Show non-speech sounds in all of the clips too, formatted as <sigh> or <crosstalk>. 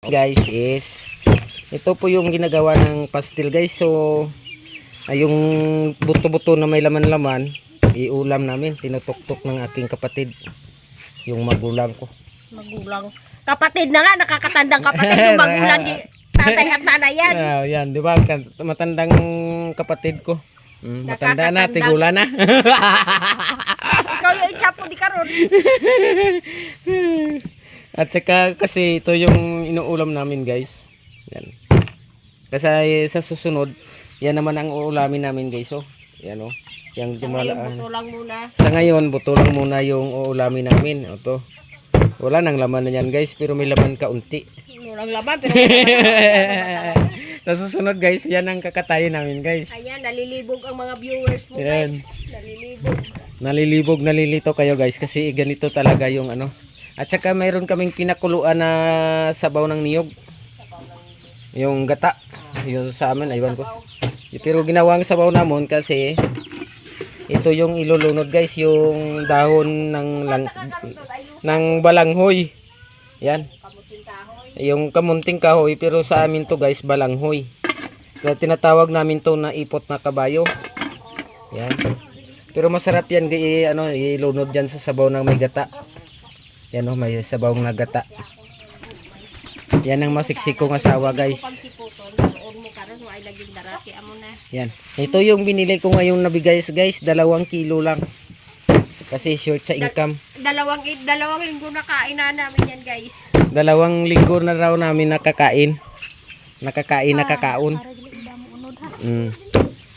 guys is ito po yung ginagawa ng pastil guys so ay yung buto-buto na may laman-laman iulam namin tinutok-tok ng aking kapatid yung magulang ko Magulang. Kapatid na nga, nakakatandang kapatid. Yung <laughs> magulang, tatay at nanay yan. Ah, yan di ba matandang kapatid ko Mm, matanda na tigula na <laughs> Ikaw yung itsapo di karon. At saka kasi ito yung inuulam namin guys. Yan. Kasi sa susunod, yan naman ang uulamin namin guys. Oh. Yan oh. Yang Sa ngayon, buto lang muna. Sa ngayon, buto lang muna yung uulamin namin. Ito. Wala nang laman na yan guys, pero may laman kaunti. Walang laban, pero may laban. <laughs> sa susunod guys, yan ang kakatayin namin guys. Ayan, nalilibog ang mga viewers mo Yan. guys. Nalilibog. Nalilibog, nalilito kayo guys kasi ganito talaga yung ano. At saka mayroon kaming pinakuluan na sabaw ng niyog. Yung gata. Yung sa amin, aywan ko. Pero ginawang sabaw namon kasi ito yung ilulunod guys, yung dahon ng lang, ng balanghoy. Yan. Yung kamunting kahoy pero sa amin to guys balanghoy. Kaya tinatawag namin to na ipot na kabayo. Yan. Pero masarap yan ano ilunod diyan sa sabaw ng may gata. Yan oh may sabaw ng gata. Yan ang masiksik kong asawa guys. Yan. Ito yung binili ko ngayong nabigay guys, dalawang kilo lang. Kasi short sa income. Dalawang dalawang linggo na kain na namin yan guys. Dalawang linggo na raw namin nakakain. Nakakain, nakakaon. Mm.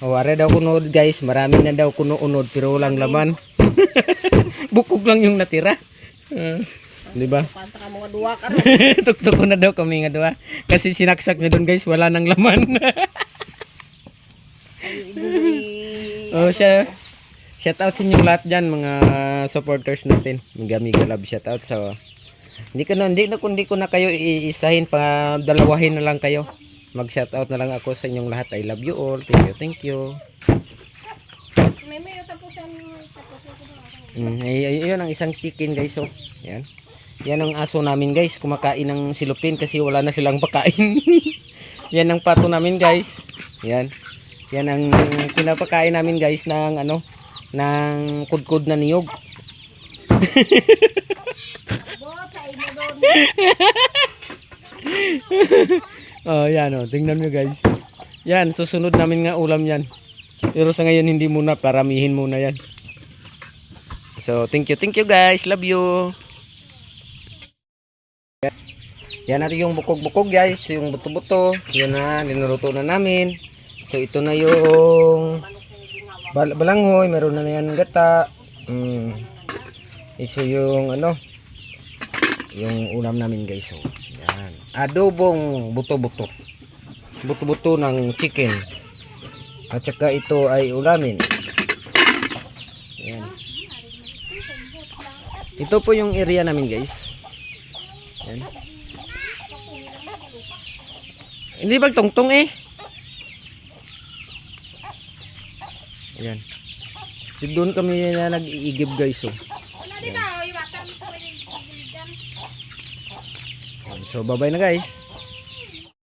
O, are daw kunod guys. Marami na daw kuno unod pero walang laman. <laughs> Bukog lang yung natira. Ah, di ba? Mga duwa. <laughs> Tuktok ko na daw kami nga daw. Kasi sinaksak niya doon guys. Wala nang laman. <laughs> Oh, siya. Shout out sa inyong lahat dyan, mga supporters natin. Miga Miga Love shout out. So, hindi ko na, hindi na, kundi ko na kayo iisahin pa dalawahin na lang kayo. Mag shout out na lang ako sa inyong lahat. I love you all. Thank you, thank you. May may tapos ko na. Mm, ay, yun ang isang chicken guys. So, yan. Yan ang aso namin guys. Kumakain ng silupin kasi wala na silang pakain. <laughs> yan ang pato namin guys. Yan. Yan ang pinapakain namin guys ng ano ng kudkod na niyog. <laughs> Oh, yan oh. Tingnan nyo guys. Yan, susunod namin nga ulam yan. Pero sa ngayon hindi muna, paramihin muna yan. So, thank you, thank you guys. Love you. Yan natin yung bukog-bukog guys. Yung buto-buto. Yan na, niluto na namin. So, ito na yung bal balanghoy. Meron na na yan gata. Mm. Ito yung ano, yung ulam namin guys. So, yan. Adobong buto-buto. Buto-buto ng chicken. At saka ito ay ulamin. Yan. Ito po yung area namin guys. Yan. Hindi ba tungtong eh? Yan. Doon kami na nag-iigib guys oh. Ko So bye bye na guys.